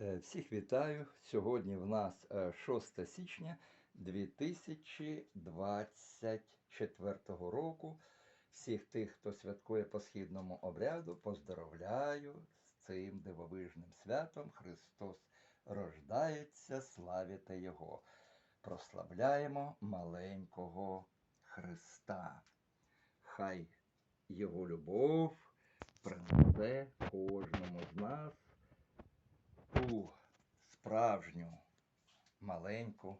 Е, Всіх вітаю. Сьогодні в нас е, 6 січня 2024 року. Всіх тих, хто святкує по східному обряду, поздоровляю з цим дивовижним святом. Христос рождається, славіте Його. Прославляємо маленького Христа. Хай Його любов принесе кожному з нас ту справжню маленьку,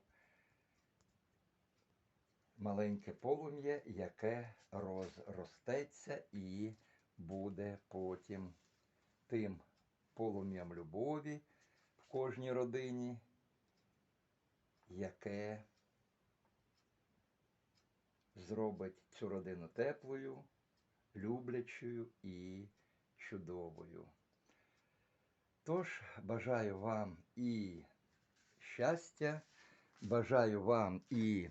маленьке полум'я, яке розростеться і буде потім. Тим полум'ям любові в кожній родині, яке зробить цю родину теплою, люблячою і чудовою. Тож бажаю вам і щастя, бажаю вам і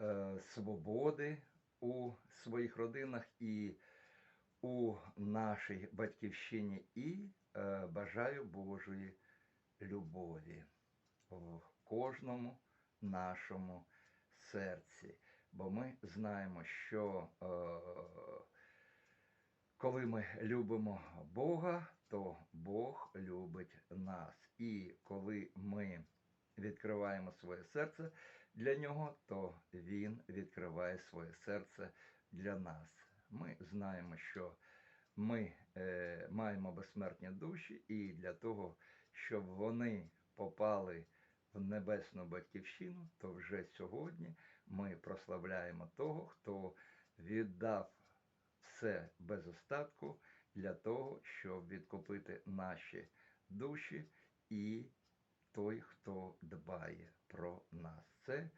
е, свободи у своїх родинах і у нашій батьківщині, і е, бажаю Божої любові в кожному нашому серці. Бо ми знаємо, що е, коли ми любимо Бога, то Бог любить нас. І коли ми відкриваємо своє серце для нього, то Він відкриває своє серце для нас. Ми знаємо, що ми е, маємо безсмертні душі, і для того, щоб вони попали в небесну батьківщину, то вже сьогодні ми прославляємо того, хто віддав все без остатку для того, щоб відкупити наші душі і той, хто дбає про нас. Це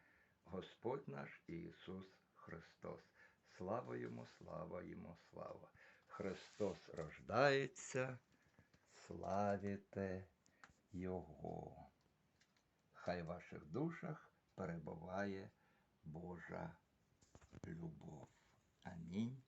Господь наш Ісус Христос. Слава йому, слава йому, слава. Христос рождається, славіте Його. Хай в ваших душах перебуває Божа любов. Амінь.